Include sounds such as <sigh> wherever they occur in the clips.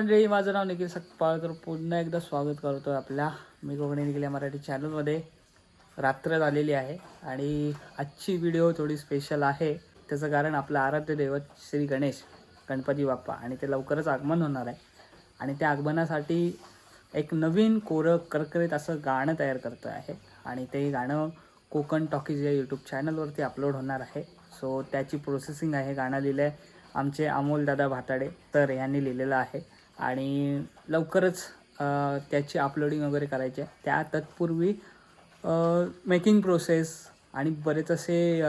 मंडळी माझं नाव निखिल सकपाळकर पुन्हा एकदा स्वागत करतो आपल्या मी कोकणी निखिल मराठी चॅनलमध्ये रात्र झालेली आहे आणि आजची व्हिडिओ थोडी स्पेशल आहे. त्याचं कारण आपलं आराध्य दैवत श्री गणेश गणपती बाप्पा आणि ते लवकरच आगमन होणार आहे. आणि त्या आगमनासाठी एक नवीन कोरं करकरीत असं गाणं तयार करतो आहे. आणि ते गाणं कोकण टॉकीज या यूट्यूब चॅनलवरती अपलोड होणार आहे. सो त्याची प्रोसेसिंग आहे. गाणं लिहिलं आहे आमचे अमोलदादा भाताडे तर यांनी लिहिलेलं आहे. आणि लवकरच त्याची अपलोडिंग वगैरे करायची आहे. त्या तत्पूर्वी मेकिंग प्रोसेस आणि बरेच असे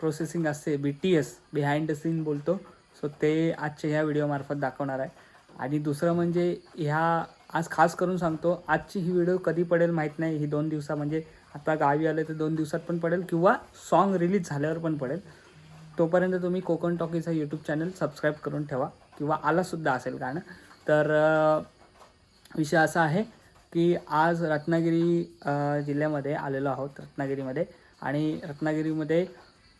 प्रोसेसिंग असते. B T S behind the scene बोलतो. सो ते आजच्या ह्या व्हिडिओमार्फत दाखवणार आहे. आणि दुसरं म्हणजे ह्या आज खास करून सांगतो आजची ही व्हिडिओ कधी पडेल माहीत नाही. ही दोन दिवसा म्हणजे आता गावी आले तर दोन दिवसात पण पडेल किंवा सॉन्ग रिलीज झाल्यावर पण पडेल. तोपर्यंत तुम्ही कोकण टॉकीचा यूट्यूब चॅनल सबस्क्राईब करून ठेवा. किंवा आलासुद्धा असेल गाणं. तर विषय असा आहे की आज रत्नागिरी जिल्ह्यामध्ये आलेलो आहोत रत्नागिरीमध्ये. आणि रत्नागिरीमध्ये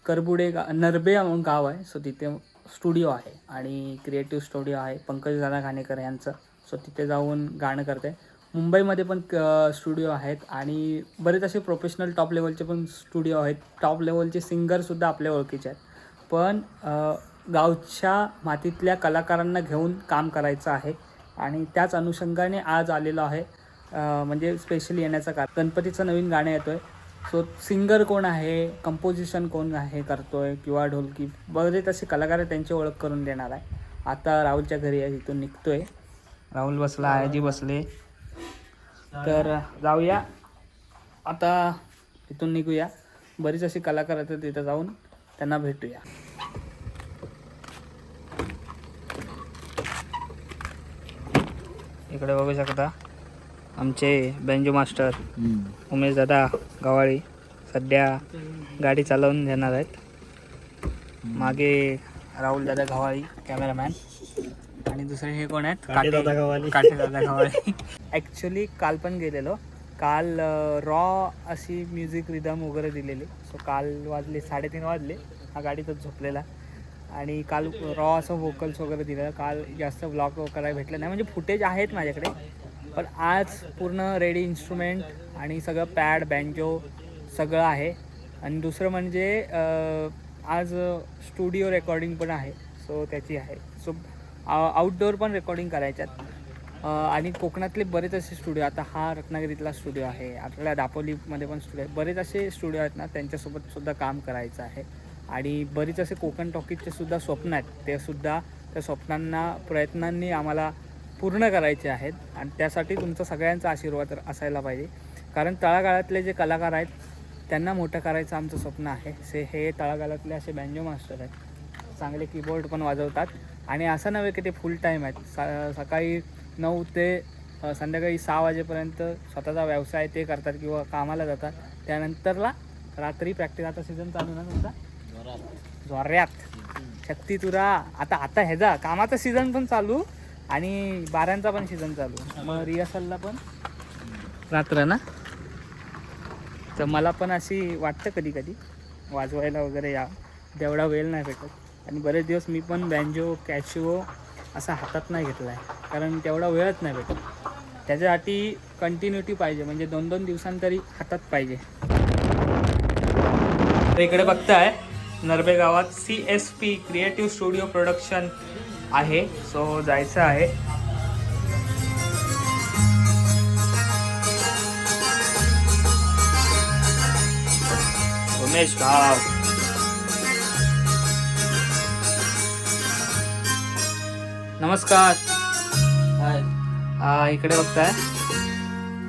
करबुडे गा नरबे म्हणून गाव आहे. सो तिथे स्टुडिओ आहे आणि क्रिएटिव्ह स्टुडिओ आहे. पंकज दादा घाणेकर यांचं. सो तिथे जाऊन गाणं करते. मुंबईमध्ये पण स्टुडिओ आहेत आणि बरेच असे प्रोफेशनल टॉप लेवलचे पण स्टुडिओ आहेत. टॉप लेवलचे सिंगरसुद्धा आपल्या ओळखीचे आहेत. पण गावच्या मातीतल्या कलाकारांना घेऊन काम करायचं आहे. आणि त्याच अनुषंगाने आज आलेलो आहे. म्हणजे स्पेशली येण्याचं कारण गणपतीचं नवीन गाणं येतो आहे सो सिंगर कोण आहे? कंपोजिशन कोण आहे? करतो आहे किंवा ढोलकी? बरेच असे कलाकार त्यांची ओळख करून देणार आहे. आता राहुलच्या घरी आहे तिथून निघतो आहे राहुल बसला आजी बसले. तर जाऊया. आता इथून निघूया. बरीच अशी कलाकार आहेत तिथं जाऊन त्यांना भेटूया. इकडे बघू शकता. आमचे बँजो मास्टर उमेश दादा गवाळी सध्या गाडी चालवून घेणार आहेत. मागे राहुल दादा गवाळी कॅमेरामॅन. आणि दुसरे हे कोण आहेत? काटे काटे दादा गवाळी. ॲक्च्युली काल पण गेलेलो. काल रॉ अशी म्युझिक रिदम वगैरे दिलेली. सो काल वाजले साडेतीन वाजले. हा गाडीतच झोपलेला. आणि काल रॉ असं व्होकल्स वगैरे दिलेलं काल जास्त ब्लॉग करायला भेटलं नाही. म्हणजे फुटेज आहेत माझ्याकडे. पण आज पूर्ण रेडी इन्स्ट्रुमेंट आणि सगळं पॅड बँजो सगळं आहे. आणि दुसरं म्हणजे आज स्टुडिओ रेकॉर्डिंग पण आहे. सो त्याची आहे. सो आउटडोअर पण रेकॉर्डिंग करायच्यात. आणि कोकणातले बरेच असे स्टुडिओ आता हा रत्नागिरीतला स्टुडिओ आहे. आपल्याला दापोलीमध्ये पण स्टुडिओ आहे. बरेच असे स्टुडिओ आहेत ना त्यांच्यासोबत सुद्धा काम करायचं आहे. आणि बरीच असे कोकण टॉकीजचे सुद्धा स्वप्न आहेत. ते सुद्धा त्या स्वप्नांना प्रयत्नांनी आम्हाला पूर्ण करायचे आहेत आणि त्यासाठी तुमचा सगळ्यांचा आशीर्वाद असायला पाहिजे. कारण तळागाळातले जे कलाकार आहेत त्यांना मोठं करायचं आमचं स्वप्न आहे. से हे तळागाळातले असे बँजो मास्टर आहेत. चांगले कीबोर्ड पण वाजवतात. आणि असं नव्हे की ते फुल टाईम आहेत. सा सकाळी नऊ ते संध्याकाळी सहा वाजेपर्यंत स्वतःचा व्यवसाय ते करतात किंवा कामाला जातात. त्यानंतरला रात्री प्रॅक्टिस आता सीझन चालू ना तुमचा? जोऱ्यात शक्ती तुरा. आता आता ह्याचा कामाचा सीझन पण चालू आणि बारांचा पण सीझन चालू. मग रिहर्सलला पण. रात्र ना? तर मला पण अशी वाटतं कधी कधी. वाजवायला वगैरे या. तेवढा वेळ नाही भेटत. आणि बरेच दिवस मी पण बँजो कॅशिओ असा हातात नाही घेतला आहे कारण तेवढा वेळच नाही भेटत. त्याच्यासाठी कंटिन्युटी पाहिजे. म्हणजे दोन दोन दिवसांतरी हातात पाहिजे. तर इकडे बघताय. नरबे गावात C S P creative studio production आहे. सो जायचं आहे. उमेश गाव. नमस्कार. आ, इकडे बघताय.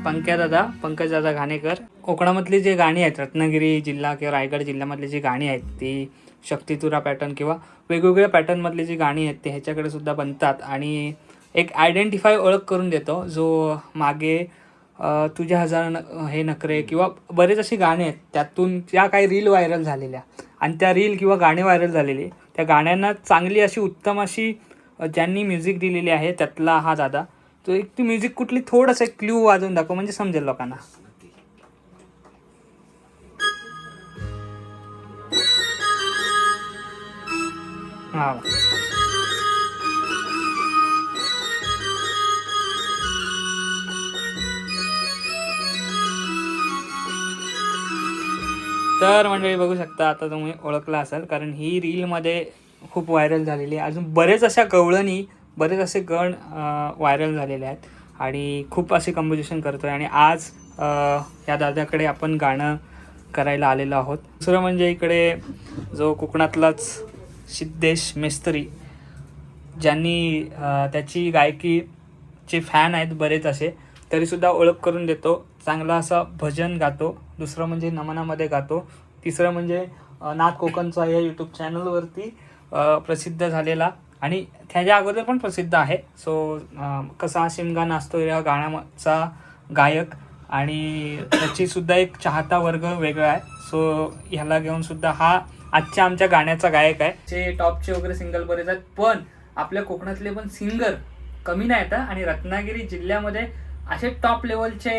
पंक्या दादा पंकज दादा घाणेकर. कोकणामधली जे गाणी आहेत रत्नागिरी जिल्हा किंवा रायगड जिल्ह्यामधली जी गाणी आहेत ती शक्तितुरा पॅटर्न किंवा वेगवेगळ्या पॅटर्नमधली जी गाणी आहेत ती ह्याच्याकडे सुद्धा बनतात. आणि एक आयडेंटिफाय ओळख करून देतो जो मागे तुझ्या हजार न हे नखरे किंवा बरेच अशी गाणी आहेत त्यातून त्या काही रील व्हायरल झालेल्या. आणि त्या रील किंवा गाणी व्हायरल झालेली त्या गाण्यांना चांगली अशी उत्तम अशी ज्यांनी म्युझिक दिलेली आहे त्यातला हा दादा तो एक ती म्युझिक कुठली थोडंसं एक क्ल्यू वाजवून दाखव म्हणजे समजेल लोकांना. हा. तर मंडळी बघू शकता आता तुम्ही ओळखला असाल कारण ही रीलमध्ये खूप व्हायरल झालेली आहे. अजून बरेच अशा कवळणी बरेच असे गण व्हायरल झालेले आहेत. आणि खूप असे कंपोजिशन करतो आहे आणि आज या दादाकडे आपण गाणं करायला आलेलो आहोत. दुसरं म्हणजे इकडे जो कोकणातलाच सिद्धेश मेस्त्री ज्यांनी त्याची गायकीचे फॅन आहेत बरेच असे तरीसुद्धा ओळख करून देतो. चांगला असा भजन गातो. दुसरं म्हणजे नमनामध्ये गातो. तिसरं म्हणजे नाथ कोकणचा या यूट्यूब चॅनलवरती प्रसिद्ध झालेला आणि त्याच्या अगोदर पण प्रसिद्ध आहे. सो कसा शिमगा नाचतो या गाण्याचा गायक आणि त्याची सुद्धा एक चाहता वर्ग वेगळा आहे. सो ह्याला घेऊन सुद्धा हा आजच्या आमच्या गाण्याचा गायक आहे. जे टॉपचे वगैरे सिंगल बरेच आहेत पण आपल्या कोकणातले पण सिंगर कमी नाही हं. आणि रत्नागिरी जिल्ह्यामध्ये असे टॉप लेवलचे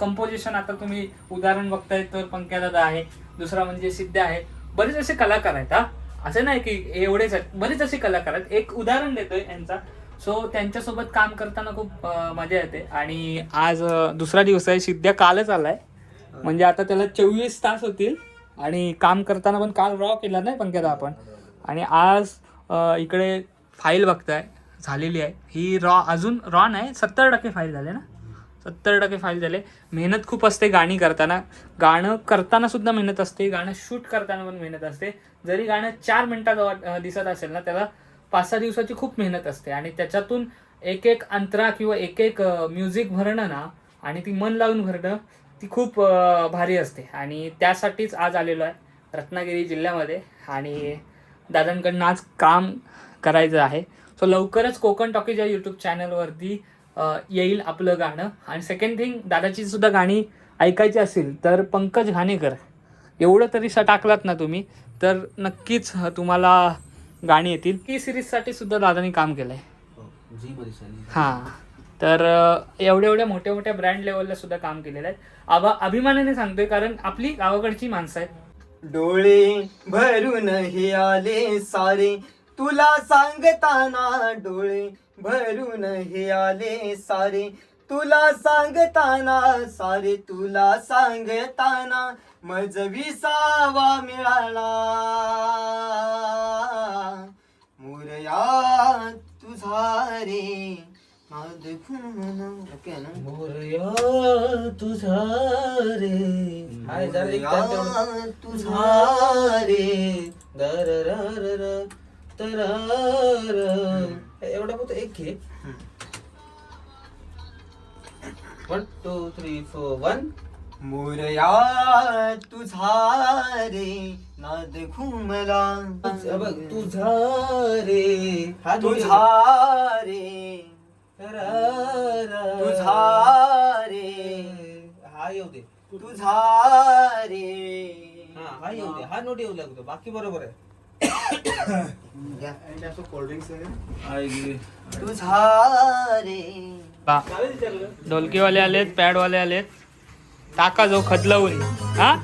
कंपोजिशन आता तुम्ही उदाहरण बघताय तर पंकजादा आहे दुसरा म्हणजे सिद्ध आहे. बरेच असे कलाकार आहेत हा. असं नाही की एवढेच आहेत बरेच असे कलाकार आहेत. एक उदाहरण देतोय यांचा. सो त्यांच्यासोबत काम करताना खूप मजा येते. आणि आज दुसरा दिवस आहे. सिद्ध्या कालच आलाय. म्हणजे आता त्याला चोवीस तास होतील. आणि काम करताना पण काल रॉ केला नाही पंकजा आपण. आणि आज इकडे फाईल बघताय. झालेली आहे. ही रॉ अजून रॉ नाही. सत्तर टक्के फाईल झाले ना? सत्तर टक्के फाईल झाले. मेहनत खूप असते गाणी करताना. गाणं करताना सुद्धा मेहनत असते. गाणं शूट करताना पण मेहनत असते. जरी गाणं चार मिनिटात दिसत असेल ना त्याला पाच सहा दिवसाची खूप मेहनत असते. आणि त्याच्यातून एक एक अंतरा किंवा एक एक म्युझिक भरणं ना आणि ती मन लावून भरणं ती खूप भारी असते. आणि त्यासाठीच आज आलेलो आहे रत्नागिरी जिल्ह्यामध्ये. आणि दादांकडनं आज काम करायचं आहे. सो लवकरच कोकण टॉकीज या यूट्यूब चॅनलवरती येईल आपलं गाणं. आणि सेकंड थिंग दादाची सुद्धा गाणी ऐकायची असेल तर पंकज घाणेकर एवढं तरी स टाकलात ना तुम्ही तर नक्कीच तुम्हाला गाणी येतील. की सिरीजसाठी सुद्धा दादानी काम केलं आहे जी मध्ये चालेल हां. तर एवढ्या एवढ्या मोठ्या मोठ्या ब्रँड लेवलला सुद्धा काम केलेलं आहे. आबा अभिमानाने सांगतोय कारण आपली गावाकडची माणसं आहेत. डोळे भरून हे आले सारे. तुला सांगताना डोळे भरून हे आले सारे. तुला सांगताना सारे तुला सांगताना मज विसावा मिळाला. मोरया तुझा रे मोरया तुझा हाय एक तेवढं. तुझा. हे एवढं फक्त एक घे. One two three four one Morya तुझा रे नाद घुमला बघ तुझा रे हा तुझा रे. तुझा रे. हा येऊ दे. तुझा रे. हा हा येऊ दे. हा नोट येऊ लागतो. बाकी बरोबर आहे. तुझा रे. बा ढोलकीवाले आलेत पॅडवाले आलेत. टाका जो खदलवून हा?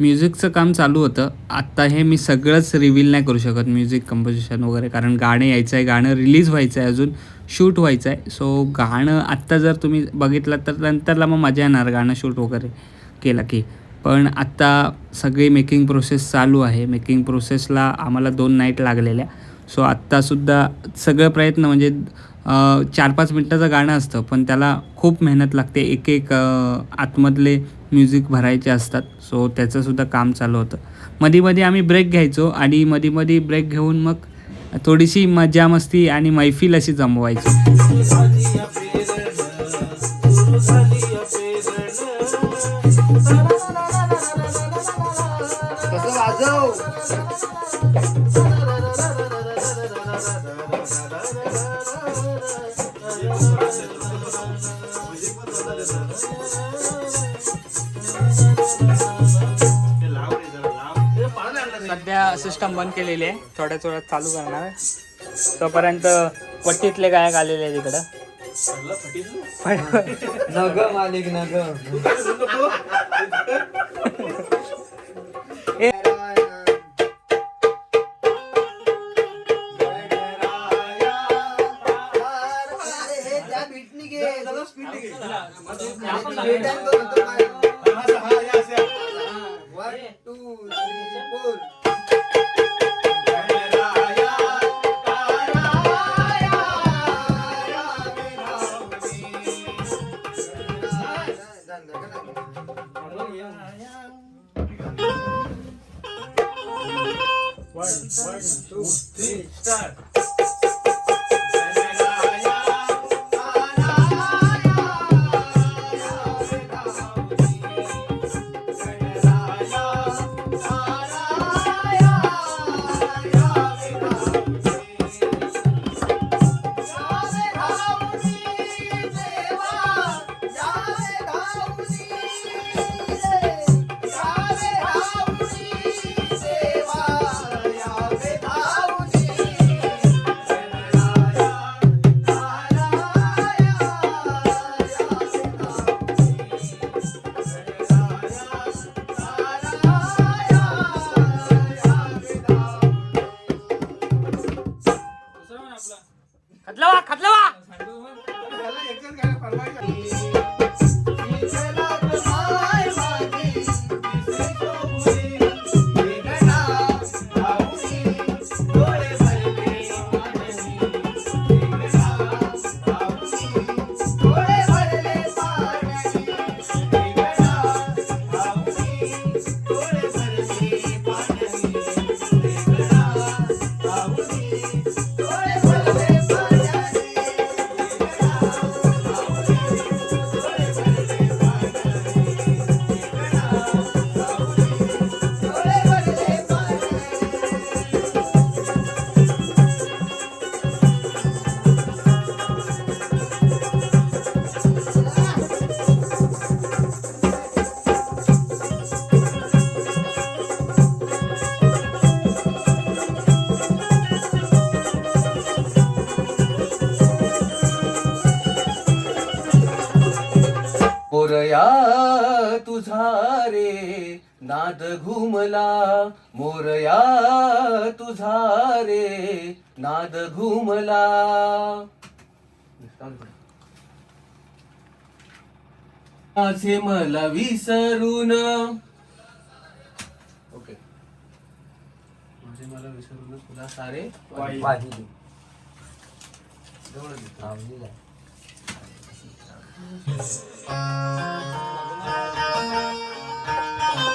म्युझिकचं काम चालू होतं. आत्ता हे मी सगळंच रिव्हील नाही करू शकत म्युझिक कंपोजिशन वगैरे कारण गाणं यायचं आहे गाणं रिलीज व्हायचं आहे अजून शूट व्हायचं आहे सो गाणं आत्ता जर तुम्ही बघितलं तर नंतरला मग मजा येणार गाणं शूट वगैरे केलं की. पण आत्ता सगळी मेकिंग प्रोसेस चालू आहे. मेकिंग प्रोसेसला आम्हाला दोन नाईट लागलेल्या. सो आत्तासुद्धा सगळं प्रयत्न म्हणजे चार पाच मिनटाचं गाणं असतं पण त्याला खूप मेहनत लागते. एक एक आतमधले म्युझिक भरायचे असतात. सो त्याचंसुद्धा काम चालू होतं. मधी मध्ये आम्ही ब्रेक घ्यायचो आणि मध्येमध्ये मध्ये ब्रेक घेऊन मग थोडीशी मजा मस्ती आणि मैफिल अशी जमवायचो. सिस्टम बंद केलेली आहे. थोड्या थोड्यात चालू करणार तोपर्यंत वट्टीतले गायक आलेले आहेत इकडं. नग मालिक नग. <laughs> रे नाद घुमला मोरया तुझा रे नाद घुमला. माझे मला विसरून. ओके. माझे मला विसरून तुला सारे पाहिजे Yes. <laughs>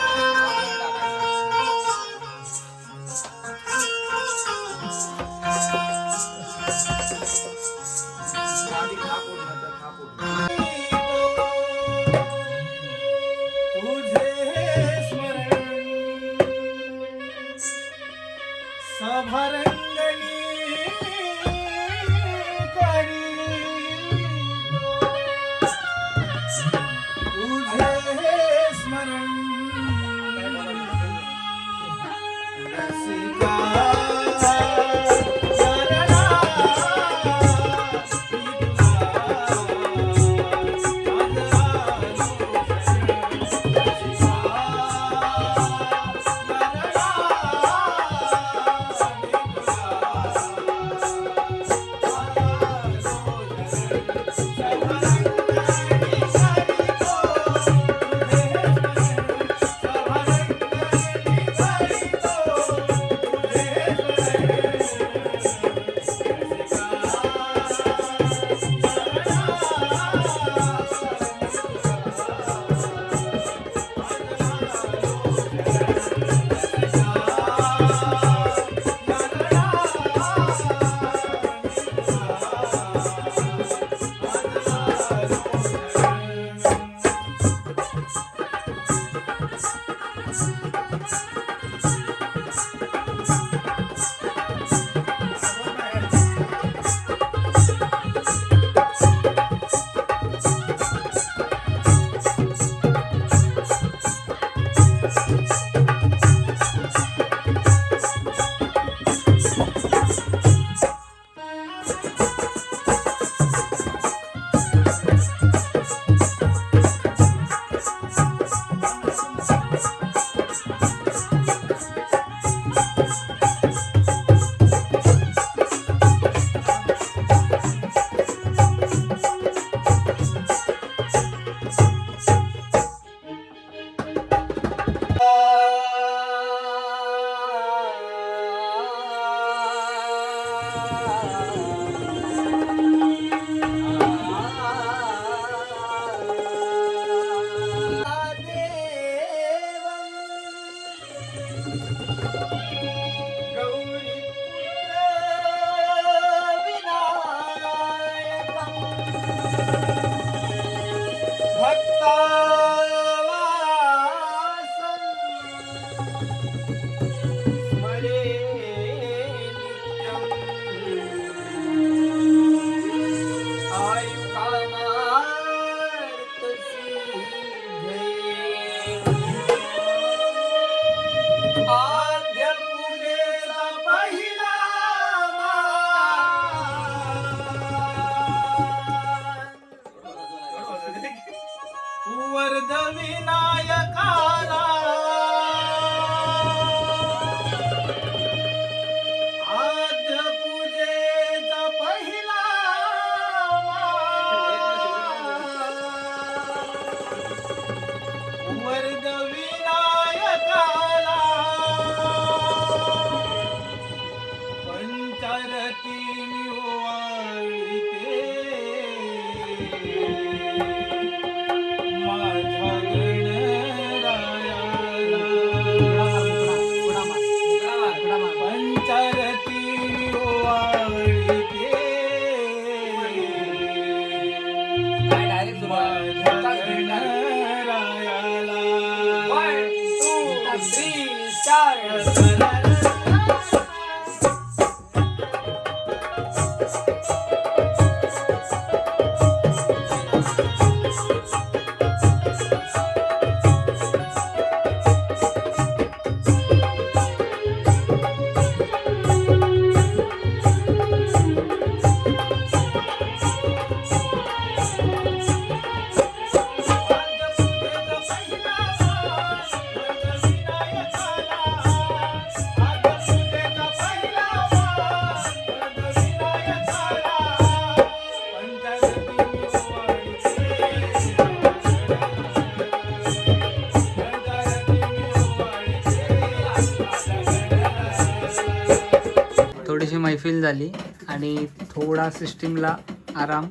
मैफिल झाली आणि थोडा सिस्टीमला आराम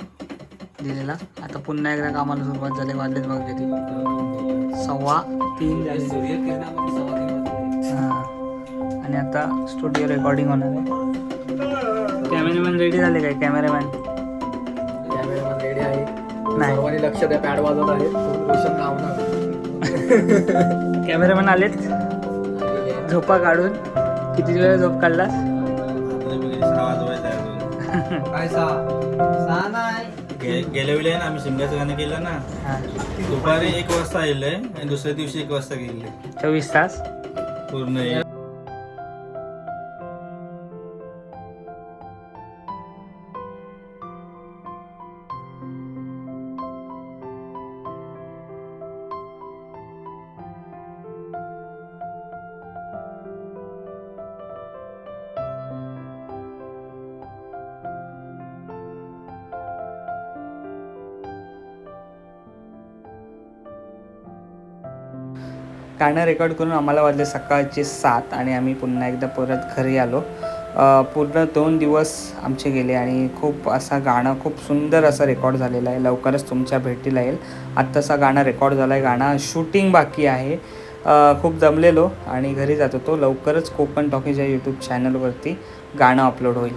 दिलेला. आता पुन्हा एकदा कामाला सुरुवात झाली वाजलेत बघ किती सव्वा तीन झाले. हा. आणि आता स्टुडिओ रेकॉर्डिंग होणार आहे. कॅमेरामॅन रेडी झाले काय? कॅमेरामॅन कॅमेरामॅन रेडी आहे. नाही. लक्ष द्या पॅड वाजवत आहे कॅमेरामॅन आलेत. झोपा काढून. किती वेळ झोप काढलास? काय सा सहा नाही गे- गेल्या वेळी आहे ना आम्ही शिमग्याचं गाणं केलं ना हा. दुपारी एक वाजता आलेलं आणि दुसऱ्या दिवशी एक वाजता गेले चोवीस तास पूर्ण एक. गाणं रेकॉर्ड करून आम्हाला वाजले सकाळचे सात आणि आम्ही पुन्हा एकदा परत घरी आलो. पूर्ण दोन दिवस आमचे गेले आणि खूप असा गाणं खूप सुंदर असं रेकॉर्ड झालेलं आहे. लवकरच तुमच्या भेटीला येईल. आत्ताचा गाणं रेकॉर्ड झाला आहे गाणं शूटिंग बाकी आहे. खूप जमलेलो आणि घरी जात होतो. लवकरच कोकण टॉकीज या यूट्यूब चॅनलवरती गाणं अपलोड होईल.